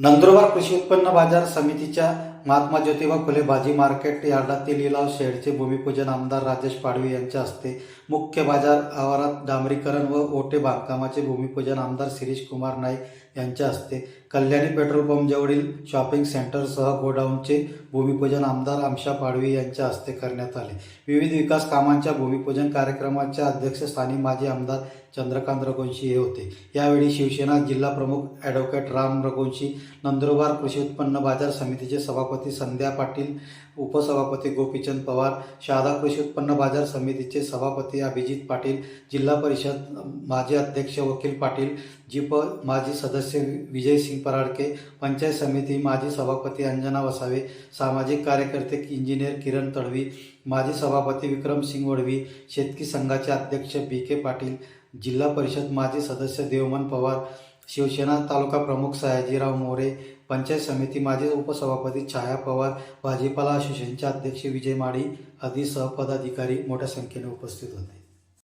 नंदुरबार कृषी उत्पन्न बाजार समितीच्या महात्मा ज्योतिबा फुले भाजी मार्केट यार्डातील लिलाव शेडचे भूमिपूजन आमदार राजेश पाडवी यांच्या हस्ते मुख्य बाजार आवारात डांबरीकरण व ओटे बांधकामाचे भूमिपूजन आमदार शिरीष कुमार नाईक यांच्या हस्ते कल्याणी पेट्रोल पंप जवळील शॉपिंग सेंटरसह गोडाऊनचे भूमिपूजन आमदार आमशा पाडवी यांच्या हस्ते करण्यात आले. विविध विकास कामांच्या भूमिपूजन कार्यक्रमाच्या अध्यक्षस्थानी माजी आमदार चंद्रकांत रघुवंशी हे होते. यावेळी शिवसेना जिल्हा प्रमुख ॲडव्होकेट राम रघुवंशी नंदुरबार कृषी उत्पन्न बाजार समितीचे सभापती संध्या पाटील उपसभापती गोपीचंद पवार शहादा कृषी उत्पन्न बाजार समितीचे सभापती अभिजित पाटील जिल्हा परिषद माजी अध्यक्ष वकील पाटील जिप माजी सदस्य विजयसिंग पराडके पंचायत समिती माजी सभापती अंजना वसावे सामाजिक कार्यकर्ते इंजिनियर किरण तडवी माजी सभापती विक्रमसिंग वडवी शेतकी संघाचे अध्यक्ष बी के पाटील जिल्हा परिषद माजी सदस्य देवमन पवार शिवसेना तालुका प्रमुख सयाजीराव मोरे पंचायत समिती माजी उपसभापती छाया पवार भाजीपाला असोसिएशनचे अध्यक्ष विजय माडी आदी सहपदाधिकारी मोठ्या संख्येने उपस्थित होते.